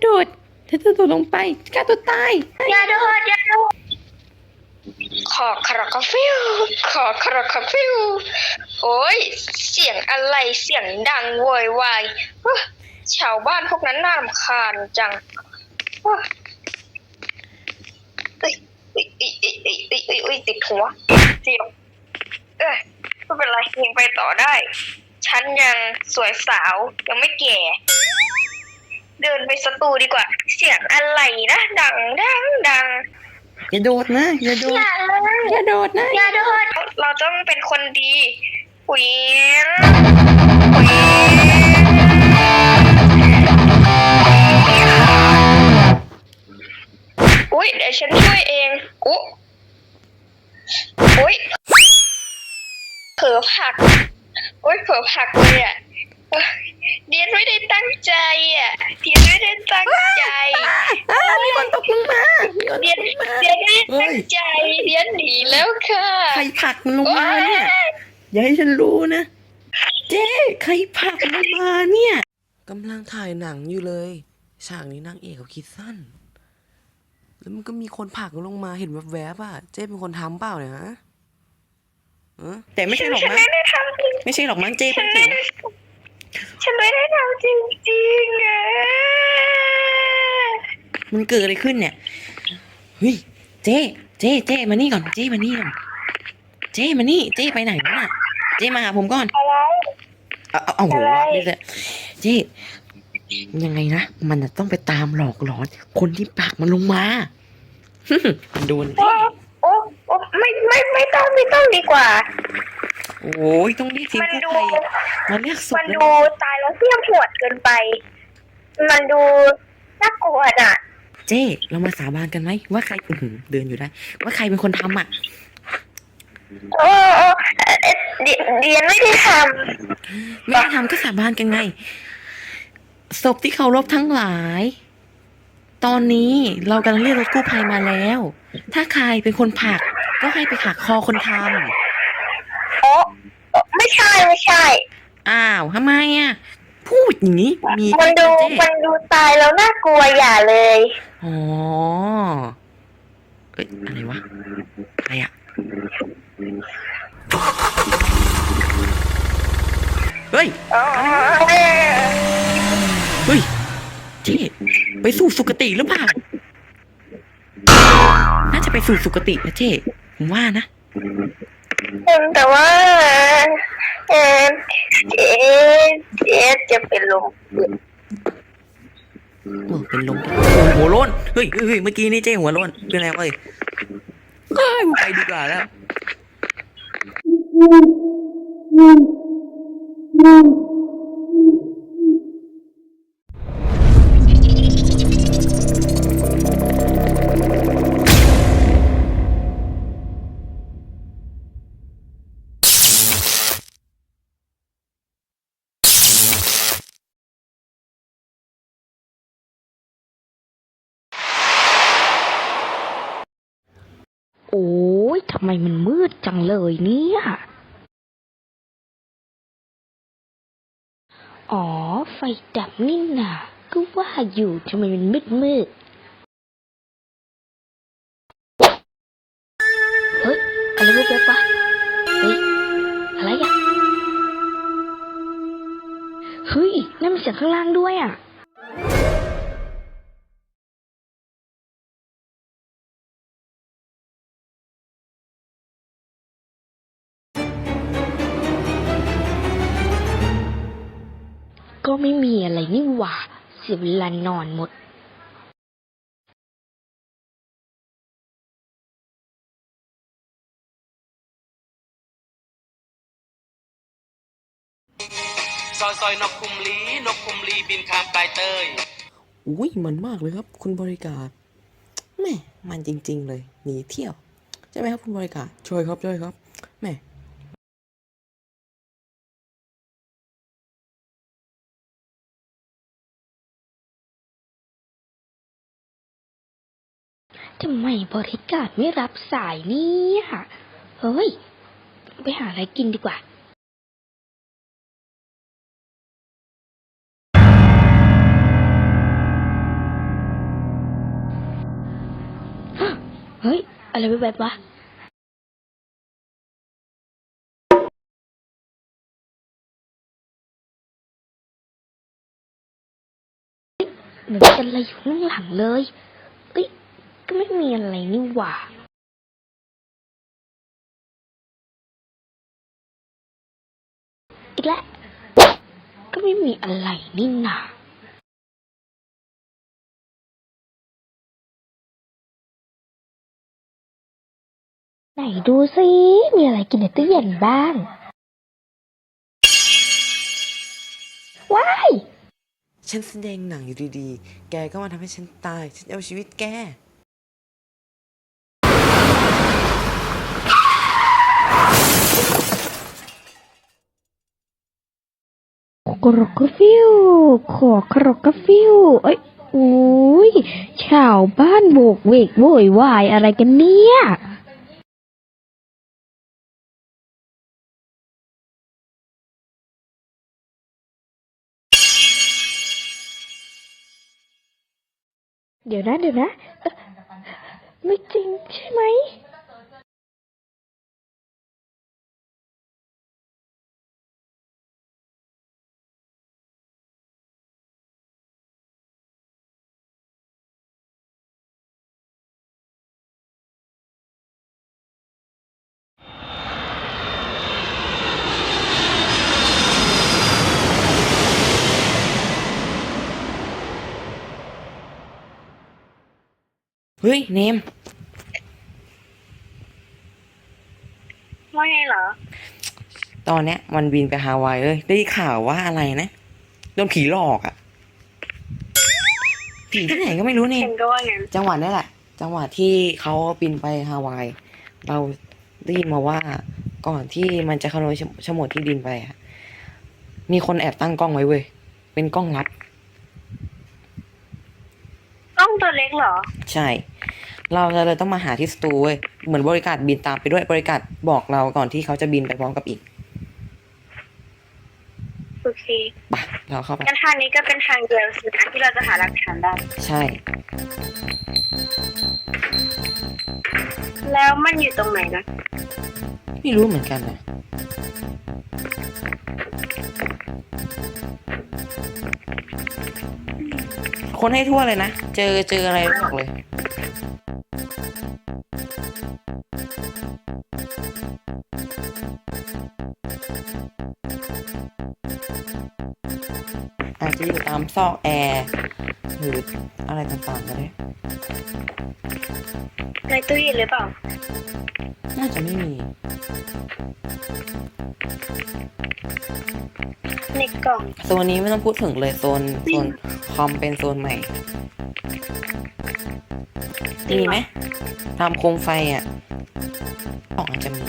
โดดเธอจะโดดลงไปฆ่าตัวตายอย่าโดดอย่าโดดขอคาราคาฟิวขอคาราคาฟิวโอ้ยเสียงอะไรเสียงดังโวยวายชาวบ้านพวกนั้นน่ารำคาญจังติดหัวเจียวเอ้ยไม่เป็นไรยังไปต่อได้ ฉันยังสวยสาวยังไม่แก่ เดินไปสตูดีกว่า เสียงอะไรนะดังดังดังอย่าโดดนะอย่าโดอดย่าเลยอย่าโดดนะอย่าโดดเราต้องเป็นคนดีหุยหุยอุ้ยเดี๋ยวฉันช่วยเองอุ๊อุ้ยเผลอผลักอุ้ยเผลอผลักเลยอะเอ้ย เดียนไม่ได้ตั้งใจอะเดียนไม่ได้ตั้งใจอ้ามีคนตกลงมามีคนเดียนตกลงมาเดียนไม่ได้ตั้งใจเดียนหนีแล้วค่ะใครผลักมันลงมาเนี่ยอย่าให้ฉันรู้นะ เจ๊ใครผลักลงมาเนี่ยกำลังถ่ายหนังอยู่เลย ฉากนี้นางเอกเขาคิดสั้น แล้วมันก็มีคนผลักลงมาเห็นแวบๆอะ เจ๊เป็นคนทำเปล่าเนี่ยฮะเออแต่ไม่ใช่หรอกฉันมั้งไม่ได้ทำจริงไม่ใช่หรอกมั้งเจ๊ฉัเป็นนไม่ผีได้ ฉันไม่ได้ทำจริงๆอะมันเกิดอะไรขึ้นเนี่ยเฮ้ยเจ๊เจ๊เจ๊มานี่ก่อนเจ๊มานี่ก่อนเจ๊มานี่เจ๊ไปไหนวะน่ะเจ๊มาหาผมก่อนอะไร เอาเอาเอาหัวอะไร นี่แหละเจ๊ยังไงนะมันจะต้องไปตามหลอกหลอน คนที่ปากมันลงมามันโดน โอ้โอ้โอ้ไม่ไม่ไม่ต้องไม่ต้องดีกว่า โอ้ยต้องรีบทีมมันกู้ดูภัยมาเรียกศพมันเลยดูตายแล้วเสี้ยมหวดเกินไป มันดูน่ากลัวอะ เจ๊เรามาสาบานกันไหมว่าใครอื้อหือเดินอยู่ได้ ว่าใครเป็นคนทำอะ โอ้โอ้เอ่อเอ่อเดียเดียนไม่ได้ทไม่ได้ทำก็สาบานกันไง ศพที่เคารพทั้งหลาย ตอนนี้เรากำลังเรียกรถกู้ภัยมาแล้ว ถ้าใครเป็นคนผลักก็ให้ไปหักคอคนทำำโอ้โอ้ ไม่ใช่ไม่ใช่ อ้าวทำไมอะ พูดอย่างนี้มีมันดูเจ๊มันดูตายแล้วน่ากลัวอย่าเลยอ๋อเอ้ยอะไรวะอะไรอะเฮ้ยอ๋อเฮ้ยเจ๊ไปสู่สุคติหรือเปล่าน่าจะไปสู่สุคตินะเจ๊ผมว่านะ แต่ว่า เออเจ๊เจ๊จะเป็นลมเออเป็นลมหัวโล้นเฮ้ยเฮ้ยเมื่อกี้นี่เจ๊หัวโล้นเป็นไรเว้ยเอ้ยไปดีกว่าแล้วโำไมมันมืดจังเลยเนี่ย อ๋อ ไฟดับนี่นะก็ว่าอยู่ทำไมมันมืดมืดเฮ้ย อะไรแว๊บๆวะเฮ้ย อะไรอะเฮ้ยนั่นมันเสียงข้างล่างด้วยอะ ไม่มีอะไรนี่หว่า เสียเวลานอนหมดซอยซอยนกคุมลีนกคุมลีบินข้ามปลายเตยอุ้ยมันมากเลยครับ คุณบริการแม่มันจริง ๆ เลยหนีเที่ยว ใช่ไหมครับคุณบริการช่วยครับช่วยครับแม่ ทำไมบริการไม่รับสายเนี่ยเฮ้ย ไปหาอะไรกินดีกว่า เฮ้ย อะไรแบบวะเหมือนูจะอะไอยู่ข้างหลังเลย ก็ไม่มีอะไรนี่หว่าอีกแล้วก็ไม่มีอะไรนี่นาไหนดูซิ มีอะไรกินในตู้เย็นบ้าง ว้าย ฉันแสดงหนังอยู่ดีๆ แกก็มาทำให้ฉันตาย ฉันเอาชีวิตแก กรกกระฟิวขอกรกกระฟิวเอ้ยโอ้ยชาวบ้านโบกเวกโวยวายอะไรกันเนี่ยเดี๋ยวนะเดี๋ยวนะ ไม่จริงใช่ไหม เฮ้ยเนมว่าไงเหรอ ตอนเนี้ยมันบินไปฮาวายเลย ได้ข่าวว่าอะไรนะโดนผีหลอกอะผีที่ไหนก็ไม่รู้เนฉัมนก็ว่างั้นจังหวะนี้แหละ จังหวะที่เขาบินไปฮาวาย เราได้ยินมาว่าก่อนที่มันจะขโมยชชมดที่ดินไปอะมีคนแอบตั้งกล้องไว้เว้ยเป็นกล้องลับกล้อง ตัวเล็กเหรอ ใช่ เราจะเลยต้องมาหาที่สตูเว้ยเหมือนบริการบินตามไปด้วยบริการบอกเราก่อนที่เขาจะบินไปพร้อมกับอีก โอเคปะเราเข้าไปงั้นทางนี้ก็เป็นทางเดียวสินะที่เราจะหาหลักฐานได้ ใช่ แล้วมันอยู่ตรงไหนนะ ไม่รู้เหมือนกันนะคนให้ทั่วเลยนะ เจอเจออะไรบอกเลย อาจจะอยู่ตามซอกแอร์หรืออะไรต่างๆก็ได้ในตู้เย็นหรือเปล่า น่าจะไม่มี ในกล่อง โซนนี้ไม่ต้องพูดถึงเลยโซนโซนคอมเป็นโซนใหม่จริงมีเหรอไหมทำโคมไฟอะ ออกจะมี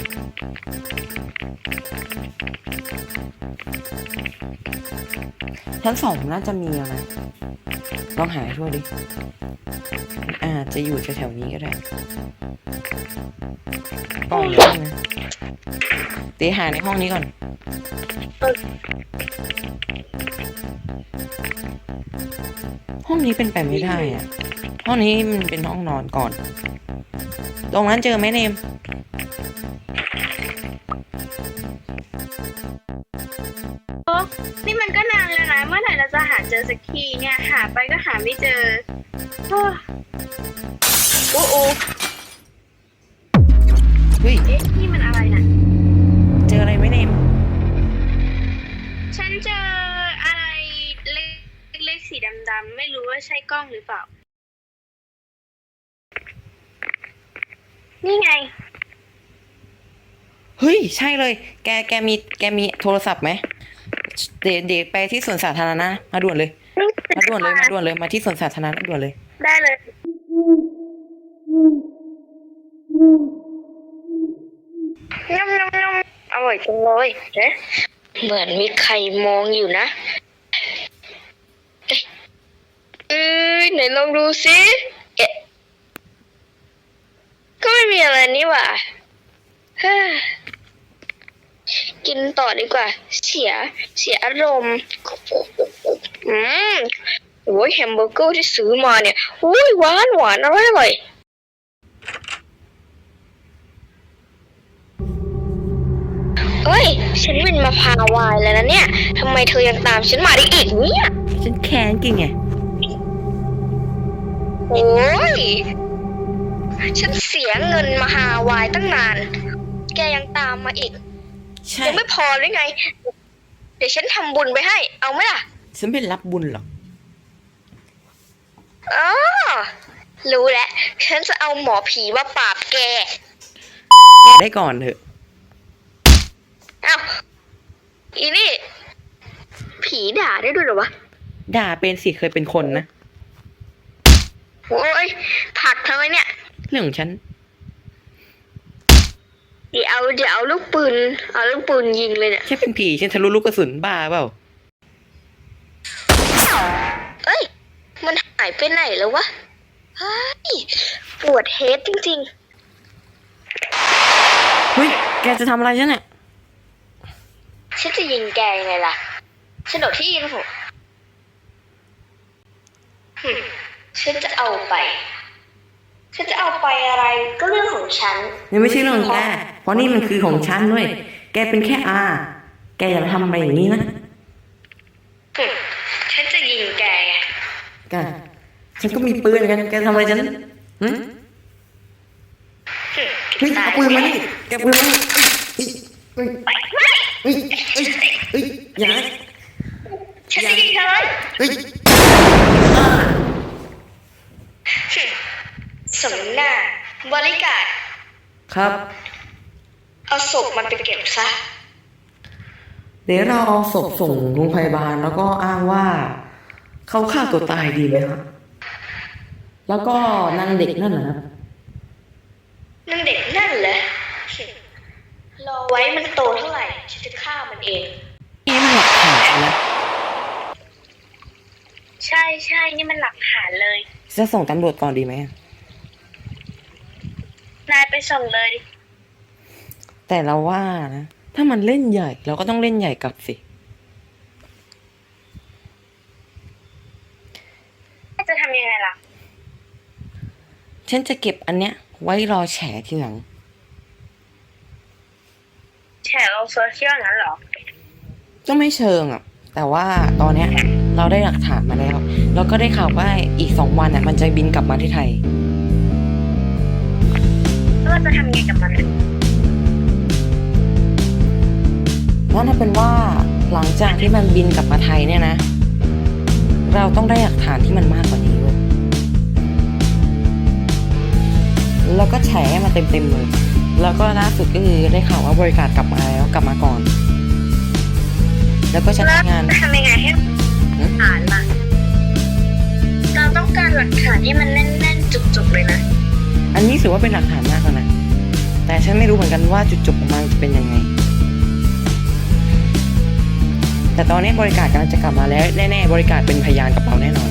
ชั้นสองน่าจะมีอะไรลองหาให้ทั่วดิอาจจะอยู่แถวๆนี้ก็ได้กล่องเยนะเดี๋ยวหาในห้องนี้ก่อนห้องนี้เป็นไปไม่ได้อะห้องนี้มันเป็นห้องนอนก่อน ตรงนั้นเจอไหมเนมโอ้นี่มันก็นานแล้วนะ เมื่อไหร่เราจะหาเจอสักทีเนี่ย หาไปก็หาไม่เจอโอ้โอ้โอ้เฮ้ย เอ๊ะนี่มันอะไรน่ะ เจออะไรไหมเนมฉันเจออะไรเล็กเล็กๆสีดำๆไม่รู้ว่าใช่กล้องหรือเปล่า นี่ไง เฮ้ย ใช่เลย แกแกมีแกมีโทรศัพท์ไหมเดี๋ยวเดี๋ยวไปที่สวนสาธารณะมาด่วนเลย มาด่วนเลยมาด่วนเลยมาที่สวนสาธารณะด่วนเลย ได้เลยน้ำน้ำน้ำอร่อยจังเลยเอ๊ะเหมือนมีใครมองอยู่นะเอ๊ะเอ้ยไหนลองดูสิเอ๊ะ ก็ไม่มีอะไรนี่หว่ากินต่อดีกว่า เสีย เสียอารมณ์ อืมโอ้ยแฮมเบอร์เกอร์ที่ซื้อมาเนี่ยอุ้ยหวานหวานอร่อยเลยเฮ้ย ฉันเป็นมาพาวายแล้วนะเนี่ยทำไมเธอยังตามฉันมาได้อีกเนี่ย ฉันแค้นจริงไง โอ้ย ฉันเสียเงินมาฮาวายตั้งนาน แกยังตามมาอีกใช่ยังไม่พอหรือไง เดี๋ยวฉันทำบุญไปให้ เอาไหมล่ะฉันไม่รับบุญหรอก อ๋อรู้แล้ว ฉันจะเอาหมอผีมาปราบแกได้ก่อนเถอะ เอ้าอีนี่ ผีด่าได้ด้วยเหรอวะ ด่าเป็นสิเคยเป็นคนนะ โอ้ยผลักทำไมเนี่ย เรื่องของฉัน เดี๋ยวเอาเดี๋ยวเอาลูกปืน เอาลูกปืนยิงเลยเนี่ย แค่เป็นผีฉันทะลุลูกกระสุนบ้าเปล่า เอ้ย มันหายไปไหนแล้ววะเฮ้ยปวดเฮดจริงเฮ้ย แกจะทำอะไรฉันเนี่ย ๆ ฉันจะยิงแกยังไงล่ะฉันโดดที่ยิงผมหึฉันจะเอาไป ฉันจะเอาไปอะไรก็เรื่องของฉันยังไม่ใช่เรื่องของแก เพราะนี่มันคือของฉันด้วย แกเป็นแค่อา แกอย่ามาทำอะไรอย่างนี้นะหึฉันจะยิงแกไงแกฉันก็มีปืนเหมือนกัน แกทำอะไรฉันหึหึเฮ้ยเอาปืนมาดิแกเอาปืนมาดิเฮ้ยเฮ้ยเฮ้ยเฮ้ยเฮ้ยอย่านะฉันจะยิงเธอเลยเฮ้ยหึ สมหน้า บริการครับ เอาศพมันไปเก็บซะ เดี๋ยวเราเอาศพส่งโรงพยาบาลแล้วก็อ้างว่า เขาฆ่าตัวตายดีไหมครับ แล้วก็นางเด็กนั่นนะครับ นั่นเด็กนั่นเหรอหึรอไว้มันโตเท่าไหร่ฉันจะฆ่ามันเอง นี่มันหลักฐานนะใช่ใช่นี่มันหลักฐานเลย จะส่งตำรวจก่อนดีไหม นายไปส่งเลย แต่เราว่านะ ถ้ามันเล่นใหญ่ เราก็ต้องเล่นใหญ่กลับสิ จะทำยังไงล่ะ ฉันจะเก็บอันเนี้ย ไว้รอแฉทีหลังแชร์ลงโซเชียลนั้นเหรอ ก็ไม่เชิงอะ แต่ว่าตอนเนี้ย เราได้หลักฐานมาแล้ว แล้วก็ได้ข่าวว่าอีกสองวันอะ มันจะบินกลับมาที่ไทยแล้วเรา จะทำยังไงกับมันนั่นถ้าเป็นว่าหลังจากที่มันบินกลับมาไทยเนี่ยนะ เราต้องได้หลักฐานที่มันมากกว่านี้เว้ยแล้วก็แฉให้มาเต็มๆเลย แล้วก็ล่าสุดก็คือได้ข่าวว่าบริการกลับมาแล้วกลับมาก่อน แล้วก็จะแล้วทำงานจะทำยังไงให้หลักฐานล่ะเราต้องการหลักฐานที่มันแน่นๆจุกๆเลยนะ อันนี้ถือว่าเป็นหลักฐานมากแล้วนะ แต่ฉันไม่รู้เหมือนกันว่าจุดจบของมันจะเป็นยังไง แต่ตอนนี้บริการกำลังจะกลับมาแล้วแน่ๆบริการเป็นพยานกับเราแน่นอน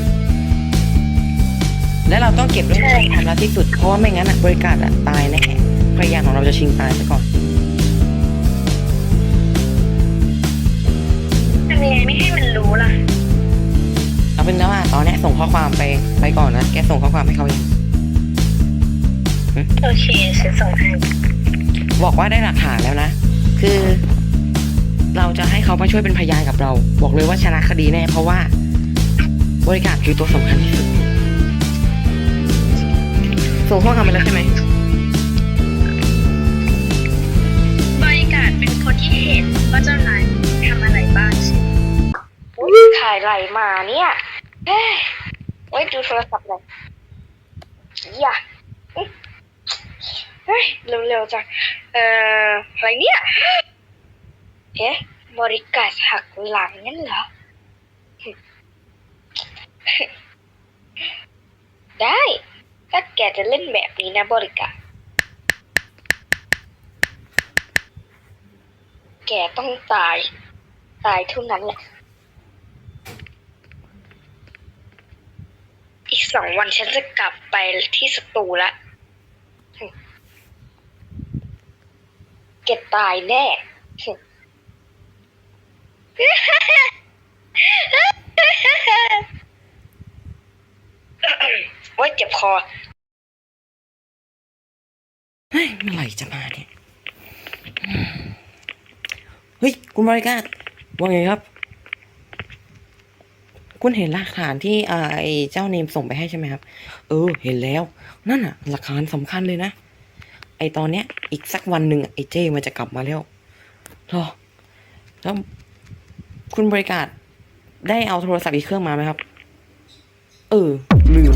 และเราต้องเก็บเรื่องนี้ความลับที่สุดเพราะว่าไม่งั้นอะบริการอะตายแน่พยานของเราจะชิงตายไปก่อนทำยังไงไม่ให้มันรู้ล่ะ เอาเป็นว่าตอนนี้ส่งข้อความไปไปก่อนนะแกส่งข้อความให้เขายัง โอเคฉันส่งให้บอกว่าได้หลักฐานแล้วนะ คือ เราจะให้เขามาช่วยเป็นพยานกับเรา บอกเลยว่าชนะคดีแน่เพราะว่า บริการคือตัวสำคัญที่สุดส่งข้อความไปแล้วใช่ไหมบริการเป็นคนที่เห็นว่าเจ้านายทำอะไรบ้างใช่ไหมถ่ายอะไรมาเนี่ยเฮ้ยเฮ้ยดูโทรศัพท์หน่อยอย่าอุ๊ย เฮ้ยเร็วๆจังเอ่ออะไรเนี่ยเอ๊ะบริการหักหลังงั้นเหรอ ได้ ถ้าแกจะเล่นแบบนี้นะบริการแกต้องตาย ตายเท่านั้นแหละ อีกสองวันฉันจะกลับไปที่สตูละ แกตายแน่โอ้ยเจ็บคอเฮ้ยเมื่อไหร่จะมาเนี่ย เฮ้ย คุณบริการว่าไงครับ คุณเห็นหลักฐานที่ไอ้เจ้าเนมส่งไปให้ใช่ไหมครับ เออ เห็นแล้ว นั่นอะหลักฐานสำคัญเลยนะ ไอตอนเนี้ย อีกสักวันหนึ่งไอเจ้มันจะกลับมาแล้วรอแล้วคุณบริการได้เอาโทรศัพท์อีกเครื่องมาไหมครับ เออ ลืม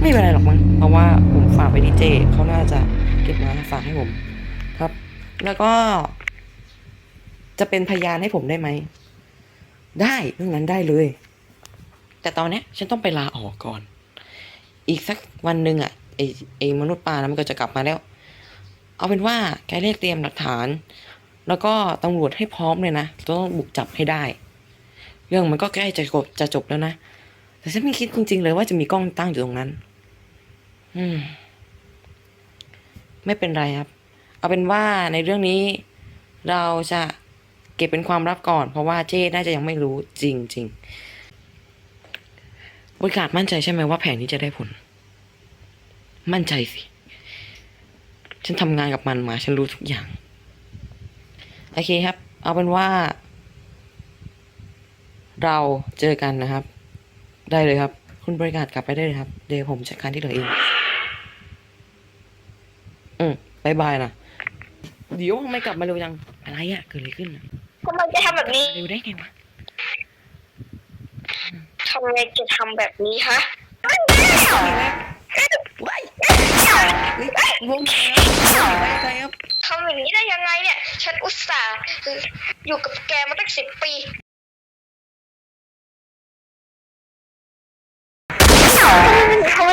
ไม่เป็นไรหรอกมั้งเพราะว่าผมฝากไปที่เจเขาน่าจะเก็บมาฝากให้ผม ครับ แล้วก็ จะเป็นพยานให้ผมได้ไหม ได้เรื่องนั้นได้เลย แต่ตอนเนี้ยฉันต้องไปลาออกก่อน อีกสักวันหนึ่งอะ ไอไอมนุษย์ปลานะมันก็จะกลับมาแล้ว เอาเป็นว่าแกเรียกเตรียมหลักฐาน แล้วก็ตำรวจให้พร้อมเลยนะต้องบุกจับให้ได้ เรื่องมันก็ใกล้จะจบจะจบแล้วนะแต่ฉันไม่คิดจริงๆเลยว่าจะมีกล้องตั้งอยู่ตรงนั้น อืม ไม่เป็นไรครับ เอาเป็นว่าในเรื่องนี้ เราจะเก็บเป็นความลับก่อน เพราะว่าเจ้น่าจะยังไม่รู้จริงๆบริการมั่นใจใช่ไหมว่าแผนนี้จะได้ผล มั่นใจสิ ฉันทำงานกับมันมา ฉันรู้ทุกอย่าง โอเคครับ เอาเป็นว่า เราเจอกันนะครับ ได้เลยครับ คุณบริการกลับไปได้เลยครับ เดี๋ยวผมจัดการที่เหลือเอง อืมบายบายนะเดี๋ยวทำไมกลับมาเร็วจัง อะไรอะเกิดอะไรขึ้นอะทำไมจะทำแบบนี้เร็วได้ไงวะทำไมจะทำแบบนี้ฮะว้ายเฮ้ย วงแคบไปครับทนี้ได้ยังไงเนี่ย ฉันอุตส่าห์อยู่กับแกมาตั้งสิบปีทำไม